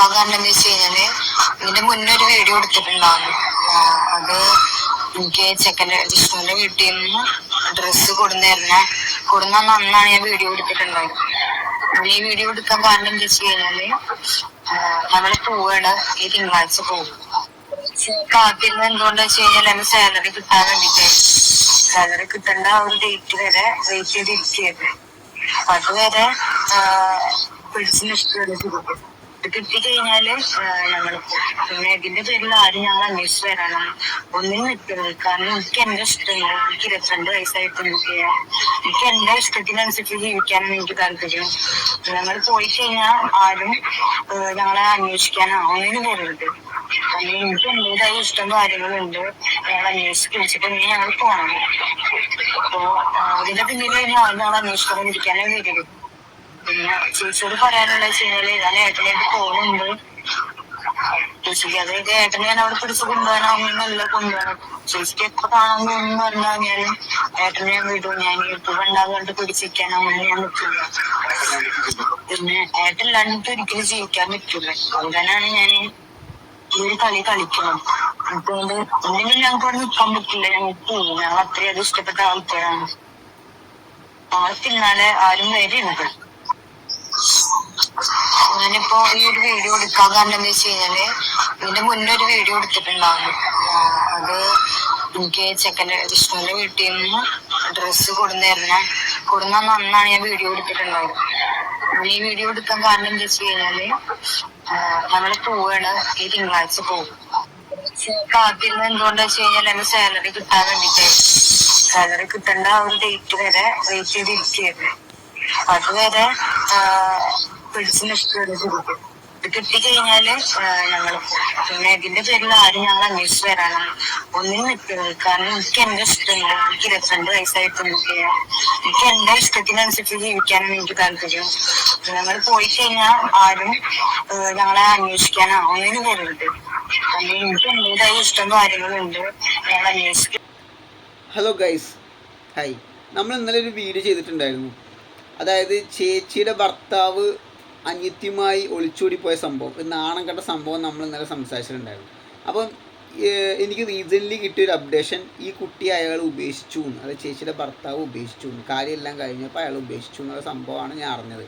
എടുക്കാൻ കാരണം എന്ന് വെച്ച് കഴിഞ്ഞാൽ ഇതിന്റെ മുന്നേ ഒരു വീഡിയോ എടുത്തിട്ടുണ്ടായിരുന്നു. ആ, അത് എനിക്ക് ചെക്കന്റെ വിഷ്ണുവിന്റെ വീട്ടിൽ നിന്ന് ഡ്രസ്സ് കൊടുന്നിരുന്ന. കൊടുന്ന അന്നാണ് ഞാൻ വീഡിയോ എടുത്തിട്ടുണ്ടായത് ഈ വീഡിയോ എടുക്കാൻ കാരണം എന്താ വെച്ച് കഴിഞ്ഞാൽ നമ്മൾ പോവാണ് ഈ തിങ്കളാഴ്ച പോകും. കാത്തിരുന്ന് എന്തുകൊണ്ടാ വെച്ച് കഴിഞ്ഞാൽ എന്റെ സാലറി കിട്ടാൻ വേണ്ടിട്ടായിരുന്നു സാലറി കിട്ടേണ്ട ആ ഒരു ഡേറ്റ് വരെ വെയിറ്റ് ചെയ്തിരിക്കുകയായിരുന്നു. അപ്പൊ അതുവരെ പിടിച്ചു നിൽക്കുകയാണ് കിട്ടിക്കഴിഞ്ഞാൽ ഞങ്ങൾ പിന്നെ ഇതിന്റെ പേരിൽ ആരും ഞങ്ങൾ അന്വേഷിച്ച് വരണം ഒന്നും നിൽക്കുന്നത് കാരണം എനിക്ക് എന്റെ ഇഷ്ടമില്ല. എനിക്ക് ഇരുപത്തിരണ്ട് വയസ്സായിട്ട് എനിക്ക് എന്റെ ഇഷ്ടത്തിനനുസരിച്ച് ജീവിക്കാനാണ് എനിക്ക് താല്പര്യം. ഞങ്ങൾ പോയി കഴിഞ്ഞാൽ ആരും ഞങ്ങളെ അന്വേഷിക്കാനോ. അങ്ങനെ വരരുത്. എനിക്ക് എന്റേതായ ഇഷ്ടം കാര്യങ്ങളുണ്ട്. ഞങ്ങൾ അന്വേഷിച്ച് വിളിച്ചിട്ട് ഞങ്ങൾ പോകണം അപ്പോ അതിന്റെ പിന്നിൽ ഞങ്ങൾ അന്വേഷിക്കാതിരിക്കാനേ വരരുത് പിന്നെ ചേച്ചിയോട് പറയാനുള്ള വെച്ച് കഴിഞ്ഞാൽ ഞാൻ ഏട്ടനായിട്ട് പോകുന്നുണ്ട് ചേച്ചിക്ക് അതായത് ഏട്ടനെ ഞാൻ അവിടെ പിടിച്ച് കൊണ്ടുപോകാനൊന്നുമല്ല കൊണ്ടുപോകണം ചേച്ചിക്ക് എപ്പൊ കാണാൻ തോന്നുന്നു പറഞ്ഞു കഴിഞ്ഞാലും ഏട്ടനെ ഞാൻ വിടും. ഞാൻ യൂട്യൂബ് ഉണ്ടാകാണ്ട് പിടിച്ചിരിക്കാൻ അങ്ങനെ ഞാൻ നിൽക്കില്ല പിന്നെ ഏട്ടനില്ലാണ്ട് ഒരിക്കലും ജീവിക്കാൻ പറ്റില്ല അതുകൊണ്ടാണ് ഞാൻ ഈ ഒരു കളി കളിക്കണം അതുകൊണ്ട് എന്തെങ്കിലും ഞങ്ങൾക്ക് അവിടെ നിൽക്കാൻ പറ്റില്ല. ഞങ്ങൾക്ക് ഞങ്ങൾ അത് ഇഷ്ടപ്പെട്ട ആൾക്കാരാണ്. ഞങ്ങൾ ആരും വരുന്നുണ്ട് ഞാനിപ്പോ ഈ ഒരു വീഡിയോ എടുക്കാൻ കാരണം എന്താ വെച്ച് കഴിഞ്ഞാൽ ഇതിന്റെ മുന്നേ ഒരു വീഡിയോ എടുത്തിട്ടുണ്ടാവും അത് എനിക്ക് ചെക്കന്റെ വിഷ്ണുവിന്റെ വീട്ടിൽ നിന്ന് ഡ്രസ്സ് കൊടുന്നായിരുന്ന. കൊടുന്ന അന്നാണ് ഞാൻ വീഡിയോ എടുത്തിട്ടുണ്ടായത്. ഈ വീഡിയോ എടുക്കാൻ കാരണം എന്താ വെച്ച് കഴിഞ്ഞാൽ നമ്മൾ പോവാണ്. ഈ തിങ്കളാഴ്ച പോകും കാത്തിരുന്ന് എന്തുകൊണ്ടാ വെച്ച് കഴിഞ്ഞാൽ എന്റെ സാലറി കിട്ടാൻ വേണ്ടിട്ടായിരുന്നു സാലറി കിട്ടേണ്ട ഒരു ഡേറ്റ് വരെ വെയിറ്റ് ചെയ്തിരിക്കുകയായിരുന്നു. അതുവരെ പിടിച്ചു ചെയ്തത് ഇത് കിട്ടിക്കഴിഞ്ഞാൽ ഞങ്ങൾ പിന്നെ ഇതിന്റെ പേരിൽ ആരും ഞങ്ങൾ അന്വേഷിച്ച് വരാനും ഒന്നും നിൽക്കരുത്. കാരണം എനിക്ക് എന്റെ ഇഷ്ടമില്ല. എനിക്ക് ഇരുപത്തിരണ്ട് വയസ്സായിട്ടുണ്ട് എനിക്ക് എന്റെ ഇഷ്ടത്തിനനുസരിച്ച് ജീവിക്കാനാണ് എനിക്ക് താല്പര്യം. ഞങ്ങൾ പോയി കഴിഞ്ഞാൽ ആരും ഞങ്ങളെ അന്വേഷിക്കാനോ ഒന്നിനും വരരുത്. എനിക്ക് എന്റേതായ ഇഷ്ടം കാര്യങ്ങളുണ്ട്. ഞങ്ങൾ അന്വേഷിക്കും ഹലോ ഗൈസ് ഹായ് നമ്മൾ ഇന്നലെ ഒരു വീഡിയോ ചെയ്തിട്ടുണ്ടായിരുന്നു. അതായത് ചേച്ചിയുടെ ഭർത്താവ് അനിത്യമായി ഒളിച്ചോടിപ്പോയ സംഭവം. ഒരു നാണം കണ്ട സംഭവം നമ്മൾ ഇന്നലെ സംസാരിച്ചിട്ടുണ്ടായിരുന്നു. അപ്പം എനിക്ക് റീസെന്റ്ലി കിട്ടിയൊരു അപ്ഡേഷൻ ഈ കുട്ടി അയാൾ ഉപേക്ഷിച്ചു എന്ന് അതായത് ചേച്ചിയുടെ ഭർത്താവ് ഉപേക്ഷിച്ചു എന്ന് കാര്യമെല്ലാം കഴിഞ്ഞപ്പോൾ അയാൾ ഉപേക്ഷിച്ചു എന്നുള്ള സംഭവമാണ് ഞാൻ അറിഞ്ഞത്.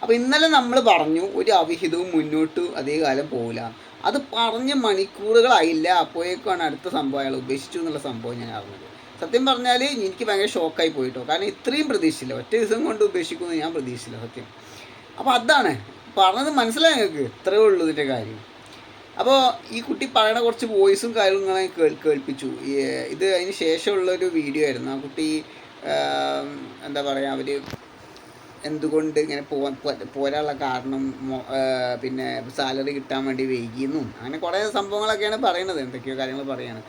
അപ്പോൾ ഇന്നലെ നമ്മൾ പറഞ്ഞു ഒരു അവിഹിതവും മുന്നോട്ട് അതേ കാലം പോകില്ല അത് പറഞ്ഞ് മണിക്കൂറുകളായില്ല അപ്പോഴേക്കാണ് അടുത്ത സംഭവം അയാൾ ഉപേക്ഷിച്ചു എന്നുള്ള സംഭവം ഞാൻ അറിഞ്ഞത്. സത്യം പറഞ്ഞാൽ എനിക്ക് ഭയങ്കര ഷോക്കായി പോയിട്ടോ. കാരണം ഇത്രയും പ്രതീക്ഷിച്ചില്ല ഒറ്റ ദിവസം കൊണ്ട് ഉപേക്ഷിക്കുമെന്ന് ഞാൻ പ്രതീക്ഷിച്ചില്ല സത്യം. അപ്പോൾ അതാണ്. പറഞ്ഞത് മനസ്സിലായി നിങ്ങൾക്ക്? ഇത്രയേ ഉള്ളൂ ഇതിന്റെ കാര്യം. അപ്പോൾ ഈ കുട്ടി പറയണ കുറച്ച് വോയിസും കാര്യങ്ങളും ഞാൻ കേൾ കേൾപ്പിച്ചു. ഇത് അതിന് ശേഷമുള്ളൊരു വീഡിയോ ആയിരുന്നു. ആ കുട്ടി എന്താ പറയുക അവർ എന്തുകൊണ്ട് ഇങ്ങനെ പോവാൻ പോരാനുള്ള കാരണം പിന്നെ സാലറി കിട്ടാൻ വേണ്ടി വൈകിയെന്നും അങ്ങനെ കുറേ സംഭവങ്ങളൊക്കെയാണ് പറയുന്നത് എന്തൊക്കെയോ കാര്യങ്ങൾ പറയാണ്.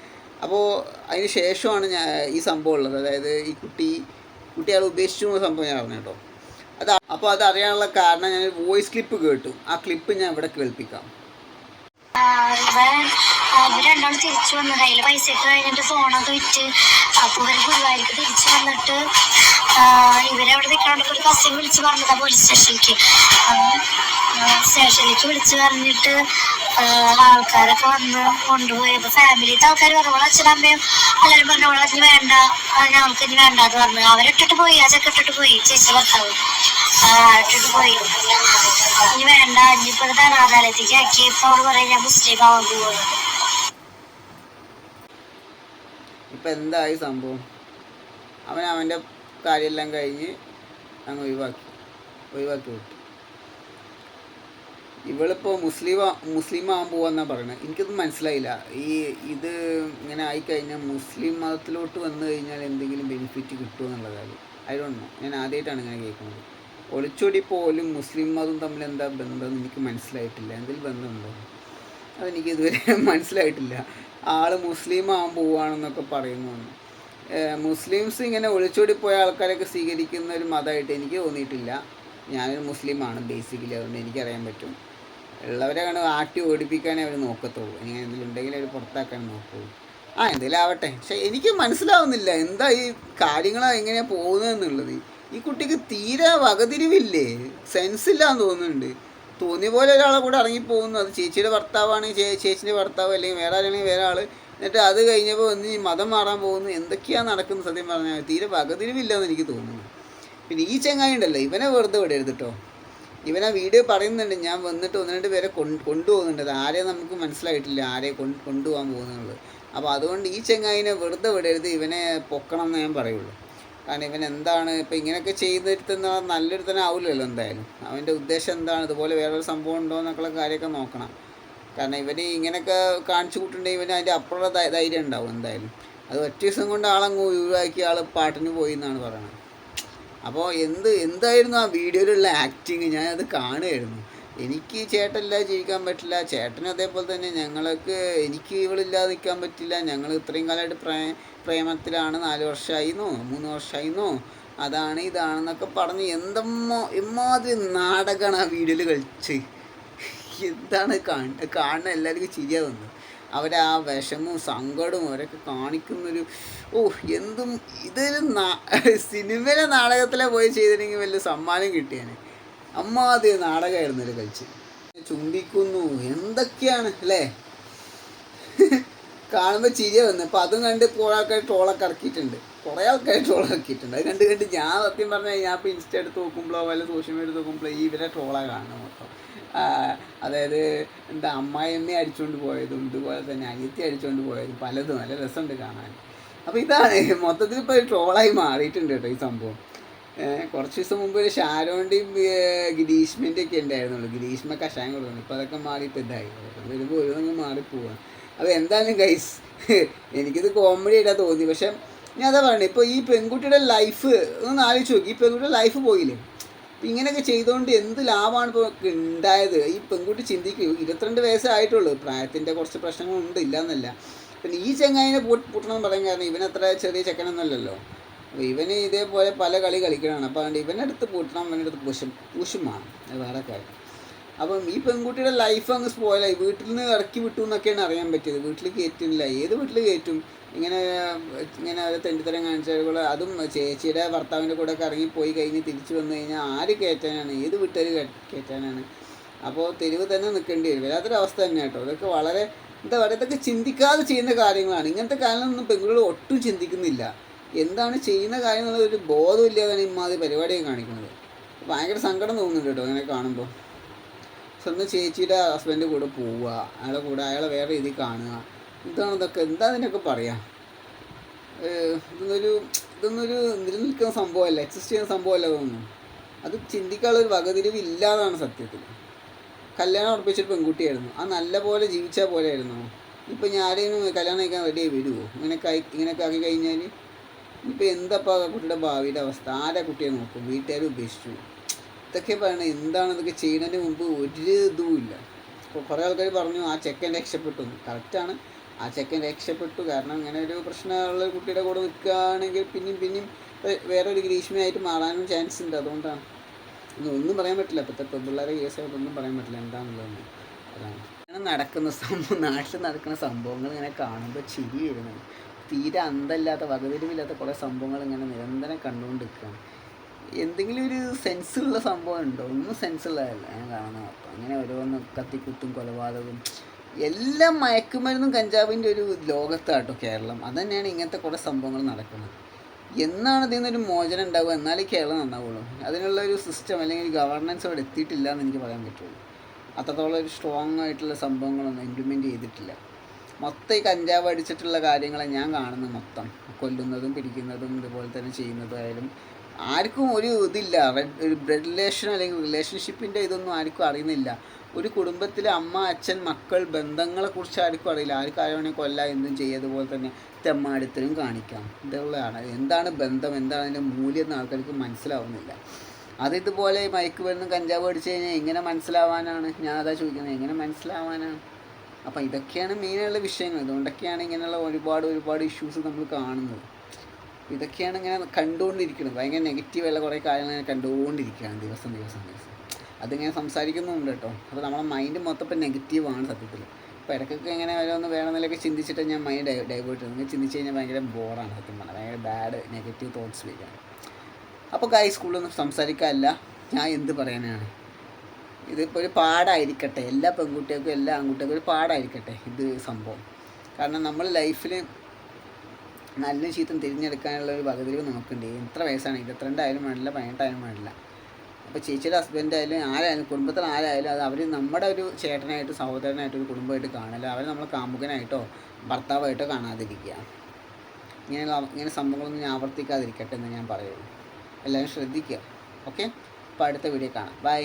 അപ്പോൾ അതിന് ശേഷമാണ് ഞാൻ ഈ സംഭവം ഉള്ളത്. അതായത് ഈ കുട്ടി കുട്ടി അയാൾ ഉപേക്ഷിച്ചു സംഭവം ഞാൻ പറഞ്ഞു കേട്ടോ. അത് അപ്പോൾ അത് അറിയാനുള്ള കാരണം ഞാൻ വോയിസ് ക്ലിപ്പ് കേട്ടു. ആ ക്ലിപ്പ് ഞാൻ ഇവിടെ കേൾപ്പിക്കാം രണ്ടാളും തിരിച്ചു വന്നത്. അതിൽ പൈസ ഇട്ട് കഴിഞ്ഞിട്ട് ഫോണൊക്കെ വിറ്റ്. അപ്പൊ ഇവർ ഗുരുവായൂർക്ക് തിരിച്ചു വന്നിട്ട് ഇവരവിടെ നിൽക്കാണ്ട് ഒരു കസിൻ വിളിച്ച് പറഞ്ഞതാ പോലീസ് സ്റ്റേഷനിലേക്ക് സ്റ്റേഷനിലേക്ക് വിളിച്ച് പറഞ്ഞിട്ട് ആൾക്കാരൊക്കെ വന്ന് കൊണ്ടുപോയി. അപ്പൊ ഫാമിലിത്തെ ആൾക്കാർ പറഞ്ഞു അവളെ അച്ഛനമ്മയും എല്ലാവരും പറഞ്ഞു അവളെ അച്ഛന് വേണ്ട ഞങ്ങൾക്ക് ഇനി വേണ്ട എന്ന് പറഞ്ഞു. അവരിട്ടിട്ട് പോയി ആ ഇട്ടിട്ട് പോയി ചേച്ചി ഭർത്താവ്. ഇട്ടിട്ട് പോയി. ഇനി വേണ്ട ഇനിയിപ്പോ ഇത് ആക്കി. ഇപ്പൊ അവൾ പറയാൻ ഞാൻ മുസ്ലിം ആവാൻ പോകുന്നു ഇപ്പൊ എന്തായി സംഭവം? അവൻ അവന്റെ കാര്യമെല്ലാം കഴിഞ്ഞ് അങ്ങ് ഒഴിവാക്കി. ഒഴിവാക്കി വിട്ടു. ഇവളിപ്പോൾ മുസ്ലിം മുസ്ലിം ആകാൻ പോവാന്നാണ് പറയുന്നത് എനിക്കൊന്നും മനസ്സിലായില്ല. ഈ ഇത് ഇങ്ങനെ ആയിക്കഴിഞ്ഞാൽ മുസ്ലിം മതത്തിലോട്ട് വന്നു കഴിഞ്ഞാൽ എന്തെങ്കിലും ബെനിഫിറ്റ് കിട്ടുമോ ഡോണ്ട് നോ ഞാൻ ആദ്യമായിട്ടാണ് ഇങ്ങനെ കേൾക്കുന്നത്. ഒളിച്ചോടി പോലും മുസ്ലിം മതം തമ്മിൽ എന്താ ബന്ധം എനിക്ക് മനസ്സിലായിട്ടില്ല. എന്തെങ്കിലും ബന്ധമുണ്ടോ അതെനിക്ക് ഇതുവരെ മനസ്സിലായിട്ടില്ല. ആൾ മുസ്ലിം ആകാൻ പോവുകയാണെന്നൊക്കെ പറയുന്നു. ഏഹ് മുസ്ലിംസ് ഇങ്ങനെ ഒളിച്ചോടി പോയ ആൾക്കാരൊക്കെ സ്വീകരിക്കുന്ന ഒരു മതമായിട്ട് എനിക്ക് തോന്നിയിട്ടില്ല. ഞാനൊരു മുസ്ലിമാണ് ബേസിക്കലി അതുകൊണ്ട് എനിക്കറിയാൻ പറ്റും. ഉള്ളവരെ കണ്ട് ആട്ടി ഓടിപ്പിക്കാനേ അവർ നോക്കത്തുള്ളൂ. ഇനി എന്തെങ്കിലും ഉണ്ടെങ്കിൽ അവർ പുറത്താക്കാൻ നോക്കുള്ളൂ ആ എന്തെങ്കിലും ആവട്ടെ. പക്ഷെ എനിക്ക് മനസ്സിലാവുന്നില്ല എന്താ ഈ കാര്യങ്ങൾ എങ്ങനെയാണ് പോകുന്നതെന്നുള്ളത് ഈ കുട്ടിക്ക് തീരെ വകതിരിവില്ലേ? സെൻസ് ഇല്ല എന്ന് തോന്നുന്നുണ്ട്. തോന്നിയ പോലെ ഒരാളെ കൂടെ ഇറങ്ങിപ്പോകുന്നു. അത് ചേച്ചിയുടെ ഭർത്താവാണ് ചേ ചേച്ചിന്റെ ഭർത്താവ് അല്ലെങ്കിൽ വേറെ ആരാണെങ്കിൽ വേറെ ആൾ എന്നിട്ട് അത് കഴിഞ്ഞപ്പോൾ ഒന്ന് ഈ മതം മാറാൻ പോകുന്നു. എന്തൊക്കെയാണ് നടക്കുന്നത് സത്യം പറഞ്ഞാൽ തീരെ വകതിരിവില്ലെന്ന് എനിക്ക് തോന്നുന്നു. പിന്നെ ഈ ചെങ്ങായി ഉണ്ടല്ലോ ഇവനെ വെറുതെ വിടരുത് കേട്ടോ ഇവനെ വീഡിയോ പറയുന്നുണ്ട് ഞാൻ വന്നിട്ട് ഒന്ന് രണ്ട് പേരെ കൊണ്ട് കൊണ്ടുപോകുന്നുണ്ട്. ആരെ നമുക്ക് മനസ്സിലായിട്ടില്ല ആരെ കൊണ്ട് കൊണ്ടുപോകാൻ പോകുന്നുള്ളത്. അപ്പോൾ അതുകൊണ്ട് ഈ ചെങ്ങായിനെ വെറുതെ വിടരുത് ഇവനെ പൊക്കണം എന്ന് ഞാൻ പറയുള്ളൂ. കാരണം ഇവൻ എന്താണ് ഇപ്പം ഇങ്ങനെയൊക്കെ ചെയ്യുന്നൊരുത്തെന്ന് നല്ലൊരു തന്നെ ആവില്ലല്ലോ എന്തായാലും. അവന്റെ ഉദ്ദേശം എന്താണ്? ഇതുപോലെ വേറൊരു സംഭവം ഉണ്ടോ എന്നൊക്കെയുള്ള കാര്യമൊക്കെ നോക്കണം. കാരണം ഇവന് ഇങ്ങനെയൊക്കെ കാണിച്ചു കൂട്ടുണ്ടെങ്കിൽ ഇവന് അതിന്റെ അപ്പുറമുള്ള ധൈ- ധൈര്യം ഉണ്ടാവും എന്തായാലും. അത് ഒറ്റ ദിവസം കൊണ്ട് ആളങ്ങ് ഒഴിവാക്കി ആൾ പാട്ടിന് പോയി എന്നാണ് പറയുന്നത്. അപ്പോൾ എന്ത് എന്തായിരുന്നു ആ വീഡിയോയിലുള്ള ആക്ടിങ് ഞാനത് കാണുമായിരുന്നു എനിക്ക് ചേട്ടനില്ലാതെ ജീവിക്കാൻ പറ്റില്ല. ചേട്ടനും അതേപോലെ തന്നെ ഞങ്ങൾക്ക് എനിക്ക് ഇവളില്ലാതെ നിൽക്കാൻ പറ്റില്ല. ഞങ്ങൾ ഇത്രയും കാലമായിട്ട് പ്രേ പ്രേമത്തിലാണ്. നാല് വർഷമായിരുന്നു മൂന്ന് വർഷമായിരുന്നു. അതാണ് ഇതാണെന്നൊക്കെ പറഞ്ഞ് എന്തമ്മോ എമ്മാതിരി നാടകമാണ് ആ വീഡിയോയിൽ കളിച്ച്. എന്താണ് കാണ കാണുന്ന എല്ലാവർക്കും ചിരിയാ വന്നത് അവരെ ആ വിഷമവും സങ്കടവും അവരൊക്കെ കാണിക്കുന്നൊരു ഓ എന്തും ഇതൊരു സിനിമയിലെ നാടകത്തിലെ പോയി ചെയ്തിട്ടുണ്ടെങ്കിൽ വലിയ സമ്മാനം കിട്ടിയാണ് അമ്മാതി നാടകമായിരുന്നു ഇത് കഴിച്ച് ചുംബിക്കുന്നു എന്തൊക്കെയാണ് അല്ലേ? കാണുമ്പോൾ ചിരിയ വന്നു അപ്പം അതും കണ്ട് കുറേ ആൾക്കാർ ട്രോളൊക്കെ ഇറക്കിയിട്ടുണ്ട്. കുറേ ആൾക്കാർ ട്രോളൊക്കെ ഇറക്കിയിട്ടുണ്ട്. അത് കണ്ട് കണ്ട് ഞാൻ സത്യം പറഞ്ഞാൽ ഞാൻ ഇപ്പോൾ ഇൻസ്റ്റ എടുത്ത് നോക്കുമ്പോഴോ വല്ല സോഷ്യൽ മീഡിയ നോക്കുമ്പോഴോ ഈ ഇവരെ ട്രോളാണ് കാണുന്നത് മൊത്തം. അതായത് എന്താ അമ്മായിയമ്മയെ അടിച്ചുകൊണ്ട് പോയതും ഇതുപോലെ തന്നെ അനിയത്തി അടിച്ചുകൊണ്ട് പോയതും പലതും നല്ല രസമുണ്ട് കാണാൻ. അപ്പോൾ ഇതാണ് മൊത്തത്തിൽ ഇപ്പോൾ ട്രോളായി മാറിയിട്ടുണ്ട് കേട്ടോ ഈ സംഭവം. കുറച്ച് ദിവസം മുമ്പ് ഒരു ഷാരോന്റെയും ഗിരീഷ്മിന്റെ ഒക്കെ ഉണ്ടായിരുന്നുള്ളൂ. ഗിരീഷ്മ കഷായം കൊടുക്കുന്നു. ഇപ്പോൾ അതൊക്കെ മാറിയിട്ട് ഇതായി. വരുമ്പോൾ ഒരു മാറിപ്പോവാണ്. അപ്പോൾ എന്തായാലും ഗൈസ് എനിക്കിത് കോമഡി ആയിട്ടാ തോന്നി. പക്ഷെ ഞാൻ അതാ പറയണേ ഇപ്പോൾ ഈ പെൺകുട്ടിയുടെ ലൈഫ് ഒന്ന് ആലോചിച്ച് നോക്കി. ഈ പെൺകുട്ടിയുടെ ലൈഫ് പോയില്ലേ? ഇപ്പം ഇങ്ങനെയൊക്കെ ചെയ്തുകൊണ്ട് എന്ത് ലാഭമാണ് ഇപ്പോൾ ഉണ്ടായത് ഈ പെൺകുട്ടി ചിന്തിക്കൂ ഇരുപത്തിരണ്ട് വയസ്സായിട്ടുള്ളൂ. പ്രായത്തിന്റെ കുറച്ച് പ്രശ്നങ്ങളുണ്ട് ഇല്ലയെന്നല്ല പിന്നെ ഈ ചെങ്ങായിനെ പൂട്ടണമെന്ന് പൂട്ടണം പറയാൻ കാരണം ഇവനത്ര ചെറിയ ചെക്കനൊന്നുമല്ലല്ലോ അപ്പോൾ ഇവന് ഇതേപോലെ പല കളി കളിക്കണമാണ് അപ്പോൾ അതുകൊണ്ട് ഇവനടുത്ത് പൂട്ടണം ഇവനടുത്ത് പൂശും പൂശുമാണ് വേറെ കാര്യം. അപ്പം ഈ പെൺകുട്ടിയുടെ ലൈഫ് അങ്ങ് സ്പോയിലായി വീട്ടിൽ നിന്ന് ഇറക്കി വിട്ടു എന്നൊക്കെയാണ് അറിയാൻ പറ്റിയത്. വീട്ടിൽ കയറ്റുന്നില്ല ഏത് വീട്ടിൽ കയറ്റും? ഇങ്ങനെ ഇങ്ങനെ അവരെ തെണ്ടിത്തരം കാണിച്ചതുപോലെ അതും ചേച്ചിയുടെ ഭർത്താവിന്റെ കൂടെ ഒക്കെ ഇറങ്ങിപ്പോയി കഴിഞ്ഞ് തിരിച്ചു വന്നു കഴിഞ്ഞാൽ ആര് കയറ്റാനാണ്? ഏത് വീട്ടുകാർ കയറ്റാനാണ്? അപ്പോൾ തെരുവ് തന്നെ നിൽക്കേണ്ടി വരും. വരാത്തൊരവസ്ഥ തന്നെ കേട്ടോ. ഇതൊക്കെ വളരെ എന്താ പറയുക ഇതൊക്കെ ചിന്തിക്കാതെ ചെയ്യുന്ന കാര്യങ്ങളാണ്. ഇങ്ങനത്തെ കാര്യങ്ങളൊന്നും പെൺകുട്ടികൾ ഒട്ടും ചിന്തിക്കുന്നില്ല. എന്താണ് ചെയ്യുന്ന കാര്യം എന്നുള്ള ഒരു ബോധമില്ലാതാണ് ഇമാതിരി പരിപാടിയൊക്കെ കാണിക്കുന്നത്. ഭയങ്കര സങ്കടം തോന്നുന്നുണ്ട് കേട്ടോ അങ്ങനെ കാണുമ്പോൾ. സ്വന്തം ചേച്ചിയുടെ ഹസ്ബൻഡ് കൂടെ പോവുക അയാളെ കൂടെ അയാളെ വേറെ രീതിയിൽ കാണുക. ഇതാണ് ഇതൊക്കെ. എന്താ അതിനൊക്കെ പറയാം? ഇതൊന്നൊരു ഇതൊന്നൊരു നിലനിൽക്കുന്ന സംഭവമല്ല എക്സിസ്റ്റ് ചെയ്യുന്ന സംഭവമല്ല തോന്നുന്നു. അത് ചിന്തിക്കാനുള്ള ഒരു വകതിരിവ് ഇല്ലാതാണ് സത്യത്തിൽ. കല്യാണം ഉറപ്പിച്ചൊരു പെൺകുട്ടിയായിരുന്നു. ആ നല്ല പോലെ ജീവിച്ച പോലെ ആയിരുന്നു ഇപ്പം ഞാൻ ആരെയും കല്യാണം കഴിക്കാൻ റെഡിയായി വരുമോ ഇങ്ങനെയൊക്കെ ആയി ഇങ്ങനെയൊക്കെ ആക്കി കഴിഞ്ഞാൽ ഇപ്പം എന്താ ആ കുട്ടിയുടെ ഭാവിയുടെ അവസ്ഥ? ആരാ കുട്ടിയെ നോക്കും? വീട്ടുകാർ ഉപേക്ഷിച്ചു. ഇതൊക്കെ പറയണത് എന്താണ് ഇതൊക്കെ ചെയ്യുന്നതിന് മുമ്പ് ഒരു ഇതുമില്ല അപ്പോൾ കുറേ ആൾക്കാർ പറഞ്ഞു ആ ചെക്കൻ രക്ഷപ്പെട്ടു. കറക്റ്റാണ് ആ ചെക്കൻ രക്ഷപ്പെട്ടു. കാരണം ഇങ്ങനെ ഒരു പ്രശ്നമുള്ള കുട്ടിയുടെ കൂടെ നിൽക്കുകയാണെങ്കിൽ പിന്നെയും പിന്നെയും ഒരു ഗ്രീഷ്മയായിട്ട് മാറാനും ചാൻസ് ഉണ്ട്. അതുകൊണ്ടാണ്. ഒന്നും പറയാൻ പറ്റില്ല. ഇപ്പോഴത്തെ പെൺപിള്ളേരെ കേസായിട്ടൊന്നും പറയാൻ പറ്റില്ല. എന്താണെന്നുള്ളതെന്ന് അതാണ്. ഇങ്ങനെ നടക്കുന്ന സംഭവം നാട്ടിൽ നടക്കുന്ന സംഭവങ്ങൾ ഇങ്ങനെ കാണുമ്പോൾ ചിരി വരുന്നത് തീരെ അന്തമില്ലാത്ത വകതിരിവില്ലാത്ത കുറേ സംഭവങ്ങൾ ഇങ്ങനെ നിരന്തരം കണ്ടുകൊണ്ടിരിക്കുകയാണ്. എന്തെങ്കിലും ഒരു സെൻസ് ഉള്ള സംഭവം ഉണ്ടോ ഒന്നും സെൻസ് ഉള്ളതല്ല. ഞാൻ കാണുന്ന അപ്പം അങ്ങനെ ഓരോന്ന് കത്തിക്കുത്തും കൊലപാതകവും എല്ലാം മയക്കുമരുന്നും കഞ്ചാവിന്റെ ഒരു ലോകത്താട്ടോ കേരളം. അത് തന്നെയാണ് ഇങ്ങനത്തെ കുറേ സംഭവങ്ങൾ നടക്കുന്നത്. എന്നാണ് ഇതിൽ നിന്നൊരു മോചനം ഉണ്ടാവുക? എന്നാലേ കേരളം നന്നാവുള്ളൂ. അതിനുള്ള ഒരു സിസ്റ്റം അല്ലെങ്കിൽ ഒരു ഗവർണൻസ് അവിടെ എത്തിയിട്ടില്ല എന്ന് എനിക്ക് പറയാൻ പറ്റുള്ളൂ. അത്രത്തോളം ഒരു സ്ട്രോങ് ആയിട്ടുള്ള സംഭവങ്ങളൊന്നും ഇംപ്ലിമെന്റ് ചെയ്തിട്ടില്ല. മൊത്തം ഈ കഞ്ചാവ് അടിച്ചിട്ടുള്ള കാര്യങ്ങളെ ഞാൻ കാണുന്നത് മൊത്തം. കൊല്ലുന്നതും പിടിക്കുന്നതും ഇതുപോലെ തന്നെ ചെയ്യുന്നതും ആയാലും ആർക്കും ഒരു ഇതില്ല. ഒരു റിലേഷൻ അല്ലെങ്കിൽ റിലേഷൻഷിപ്പിന്റെ ഇതൊന്നും ആർക്കും അറിയുന്നില്ല. ഒരു കുടുംബത്തിലെ അമ്മ അച്ഛൻ മക്കൾ ബന്ധങ്ങളെക്കുറിച്ച് ആർക്കും അറിയില്ല. ആർക്കും ആരോണെ കൊല്ല എന്തും ചെയ്യതുപോലെ തന്നെ തെമ്മാടിത്തരും കാണിക്കാം. ഇതുള്ളതാണ്. എന്താണ് ബന്ധം? എന്താണ് അതിന്റെ മൂല്യം എന്ന് ആൾക്കാർക്ക് മനസ്സിലാവുന്നില്ല. അത് ഇതുപോലെ മയക്കുമരുന്നും കഞ്ചാവ് അടിച്ചു കഴിഞ്ഞാൽ എങ്ങനെ മനസ്സിലാവാനാണ്? ഞാൻ അതാ ചോദിക്കുന്നത്. എങ്ങനെ മനസ്സിലാവാനാണ്? അപ്പം ഇതൊക്കെയാണ് മെയിനായുള്ള വിഷയങ്ങൾ. ഇതുകൊണ്ടൊക്കെയാണ് ഇങ്ങനെയുള്ള ഒരുപാട് ഒരുപാട് ഇഷ്യൂസ് നമ്മൾ കാണുന്നത്. ഇതൊക്കെയാണ് ഇങ്ങനെ കണ്ടുകൊണ്ടിരിക്കുന്നത്. ഭയങ്കര നെഗറ്റീവായുള്ള കുറേ കാര്യങ്ങൾ ഇങ്ങനെ കണ്ടുകൊണ്ടിരിക്കുകയാണ് ദിവസം ദിവസം ദിവസം. അതിങ്ങനെ സംസാരിക്കുന്നുമുണ്ട് കേട്ടോ. അപ്പോൾ നമ്മുടെ മൈൻഡ് മൊത്തം ഇപ്പം നെഗറ്റീവാണ് സത്യത്തിൽ. അപ്പോൾ ഇടയ്ക്കൊക്കെ ഇങ്ങനെ ഓരോന്ന് വേണമെന്നിലൊക്കെ ചിന്തിച്ചിട്ട് ഞാൻ മൈൻഡ് ഡൈവേർട്ട് ഇങ്ങനെ ചിന്തിച്ച് കഴിഞ്ഞാൽ ഭയങ്കര ബോറാണ് സത്യം പറഞ്ഞാൽ. ഭയങ്കര ബാഡ് നെഗറ്റീവ് തോട്ട്സ് വരികയാണ്. അപ്പോൾ ഗായ് സ്കൂളിലൊന്നും സംസാരിക്കാനല്ല. ഞാൻ എന്ത് പറയാനാണ്? ഇതിപ്പോൾ ഒരു പാടായിരിക്കട്ടെ. എല്ലാ പെൺകുട്ടികൾക്കും എല്ലാ ആൺകുട്ടികൾക്കും ഒരു പാടായിരിക്കട്ടെ ഇത് സംഭവം. കാരണം നമ്മൾ ലൈഫിൽ നല്ല ചീത്തം തിരിഞ്ഞെടുക്കാനുള്ള ഒരു വകതിരിവ് നമുക്കുണ്ട്. എത്ര വയസ്സാണ്? ഇരുപത്തിരണ്ടായാലും വേണ്ടില്ല പതിനെട്ടായാലും വേണ്ടില്ല. അപ്പോൾ ചേച്ചിയുടെ ഹസ്ബൻഡ് ആയാലും ആരായാലും കുടുംബത്തിൽ ആരായാലും അത് അവർ നമ്മുടെ ഒരു ചേട്ടനായിട്ട് സഹോദരനായിട്ട് ഒരു കുടുംബമായിട്ട് കാണില്ല അവർ നമ്മൾ കാമുകനായിട്ടോ ഭർത്താവായിട്ടോ കാണാതിരിക്കുക. ഇങ്ങനെയുള്ള ഇങ്ങനെ സംഭവങ്ങളൊന്നും ഞാൻ ആവർത്തിക്കാതിരിക്കട്ടെ എന്ന് ഞാൻ പറയുള്ളൂ എല്ലാവരും ശ്രദ്ധിക്കുക. ഓക്കെ? അപ്പോൾ അടുത്ത വീഡിയോ കാണാം. ബൈ